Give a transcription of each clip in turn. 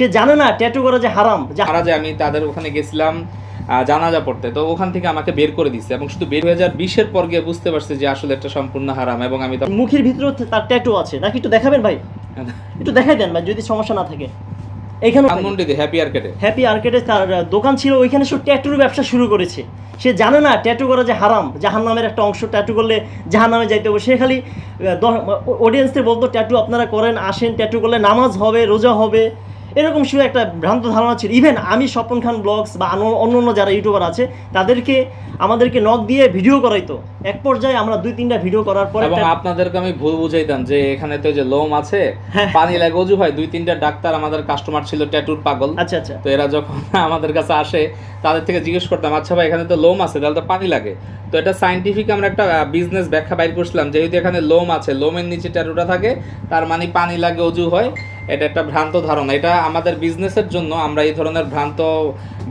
সে জানে না ট্যাটু করা যে হারাম যে মারা যায় আমি তাদের ওখানে গেছিলাম জানাজা পড়তে তো ওখান থেকে আমাকে বের করে দিচ্ছে এবং শুধু বের হয়ে যাওয়ার বিশের পর গিয়ে বুঝতে পারছি যে আসলে এটা সম্পূর্ণ হারাম এবং আমি মুখের ভিতরে তার ট্যাটু আছে। নাকি একটু দেখাবেন ভাই? একটু দেখাই দেন ভাই যদি সমস্যা না থাকে। এখানে ধানমন্ডিতে হ্যাপি আর্কেটে হ্যাপি আর্কেটে তার দোকান ছিল ওইখানে সে ট্যাটুর ব্যবসা শুরু করেছে। সে জানে না ট্যাটু করা যে হারাম জাহান নামের একটা অংশ ট্যাটু করলে জাহান নামে যাইতে হবে। সে খালি অডিয়েন্সদের বলতো ট্যাটু আপনারা করেন আসেন ট্যাটু করলে নামাজ হবে রোজা হবে। এরকম শুধু একটা ভ্রান্ত ধারণা ছিল। ইভেন আমি স্বপন খান ব্লগস বা অন্য অন্য যারা ইউটিউবার আছে তাদেরকে আমাদেরকে নক দিয়ে ভিডিও করাইতো। এক পর্যায়ে আমরা দুই তিনটা ভিডিও করার পরে এবং আপনাদেরকে আমি ভুল বুঝাইতাম যে এখানে তো যে লোম আছে হ্যাঁ। পানি লাগে অজু হয় দুই তিনটা ডাক্তার আমাদের কাস্টমার ছিল ট্যাটুর পাগল। আচ্ছা আচ্ছা। তো এরা যখন আমাদের কাছে আসে তাদের থেকে জিজ্ঞেস করতাম আচ্ছা ভাই এখানে তো লোম আছে তাহলে তো পানি লাগে। তো এটা সাইন্টিফিক আমরা একটা বিজনেস ব্যাখ্যা বাইর করছিলাম যেহেতু এখানে লোম আছে লোমের নিচে ট্যাটুটা থাকে তার মানে পানি লাগে অজু হয়। এটা একটা ভ্রান্ত ধারণা। এটা আমাদের বিজনেসের জন্য আমরা এই ধরনের ভ্রান্ত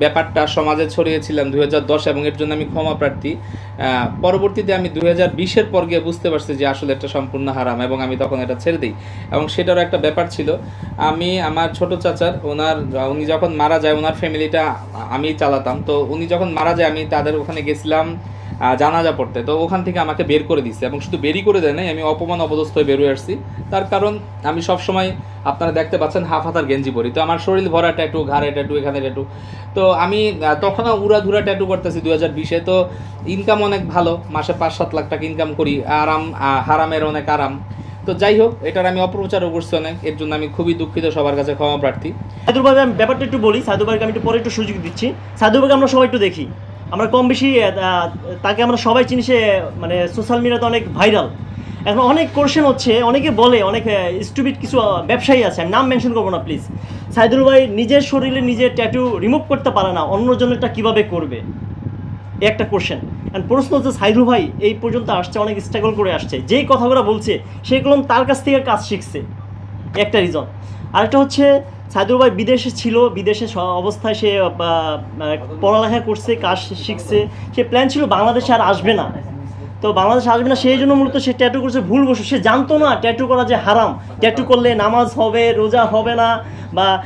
ব্যাপারটা সমাজে ছড়িয়েছিলাম দুই হাজার দশ এবং এর জন্য আমি ক্ষমা প্রার্থী। পরবর্তীতে আমি দুই হাজার বিশের পর গিয়ে বুঝতে পারছি যে আসলে এটা সম্পূর্ণ হারাম এবং আমি তখন এটা ছেড়ে দিই এবং সেটারও একটা ব্যাপার ছিল। আমি আমার ছোট চাচার, ওনার, উনি যখন মারা যায়, ওনার ফ্যামিলিটা আমি চালাতাম। তো উনি যখন মারা যায়, আমি তাদের ওখানে গেছিলাম জানাজা পড়তে। তো ওখান থেকে আমাকে বের করে দিচ্ছে এবং শুধু বেরই করে দেয় নাই, আমি অপমান অপদস্থ হয়ে বেরোয় আসছি। তার কারণ আমি সব সময় আপনারা দেখতে পাচ্ছেন হাফ হাতার গেঞ্জি পরি। তো আমার শরীর ভরা ট্যাটু ঘাড়ে ট্যাটু এখানে ট্যাটু তো আমি তখনও উড়াধুরা ট্যাটু করতেছি দু হাজার বিশে। তো ইনকাম অনেক ভালো, মাসে পাঁচ সাত লাখ টাকা ইনকাম করি। আরাম হারামের অনেক আরাম। তো যাই হোক, এটার আমি অপপ্রচারও করছি অনেক। এর জন্য আমি খুবই দুঃখিত, সবার কাছে ক্ষমা প্রার্থী। ভাই, আমি ব্যাপারটা একটু বলি। সাধু ভাইকে আমি একটু পরে একটু সুযোগ দিচ্ছি। সাধু ভাইকে আমরা সবাই একটু দেখি। আমরা কম বেশি তাকে আমরা সবাই চিনি, সে মানে সোশ্যাল মিডিয়াতে অনেক ভাইরাল এখন অনেক কোশ্চেন হচ্ছে, অনেকে বলে, অনেক স্টুপিড কিছু ব্যবসায়ী আছে, আমি নাম মেনশন করব না প্লিজ সাইদুল ভাই নিজের শরীরে নিজের ট্যাটু রিমুভ করতে পারে না অন্যজনেরটা কীভাবে করবে? এই একটা কোশ্চেন অ্যান্ড প্রশ্ন হচ্ছে, সাইদুল ভাই, এই পর্যন্ত আসছে, অনেক স্ট্রাগল করে আসছে, যেই কথাগুলো বলছে সেগুলো তার কাছ থেকে কাজ শিখছে। একটা রিজন আরেকটা হচ্ছে, সাইদুল ভাই বিদেশে ছিল, বিদেশে অবস্থায় সে পড়ালেখা করছে, কাজ শিখছে, সে প্ল্যান ছিল বাংলাদেশে আর আসবে না। তো বাংলাদেশে আসবে না সেই জন্য মূলত সে ট্যাটু করছে, ভুল বসে। সে জানতো না ট্যাটু করা যে হারাম। ট্যাটু করলে নামাজ হবে, রোজা হবে না, বা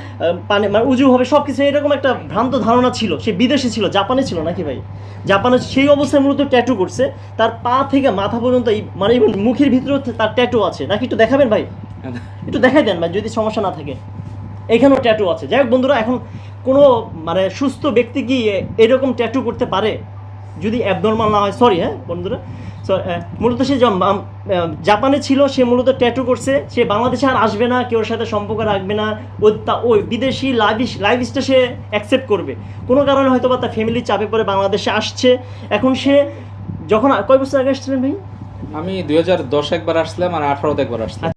পানি মানে উজু হবে সব কিছু এরকম একটা ভ্রান্ত ধারণা ছিল। সে বিদেশে ছিল, জাপানে ছিল নাকি ভাই? জাপানে সেই অবস্থায় মূলত ট্যাটু করছে। তার পা থেকে মাথা পর্যন্ত এই- মানে মুখের ভিতরে তার ট্যাটু আছে। নাকি একটু দেখাবেন ভাই? একটু দেখাই দেন ভাই, যদি সমস্যা না থাকে। এখানেও ট্যাটু আছে। যাই হোক বন্ধুরা, এখন কোনো মানে সুস্থ ব্যক্তি কি এরকম ট্যাটু করতে পারে? যদি অ্যাবনর্মাল না হয় সরি হ্যাঁ বন্ধুরা মূলত সে জাপানে ছিল, সে মূলত ট্যাটু করছে, সে বাংলাদেশে আর আসবে না কেউর সাথে সম্পর্ক রাখবে না ওই তা- ওই বিদেশি লাইফ লাইফস্টা সে অ্যাকসেপ্ট করবে। কোনো কারণে হয়তো বা তার ফ্যামিলির চাপে পড়ে বাংলাদেশে আসছে। এখন সে যখন, কয় বছর আগে আসছিলেন ভাই? আমি দুই হাজার দশ একবার আসলাম আর আঠারোতে একবার আসলাম।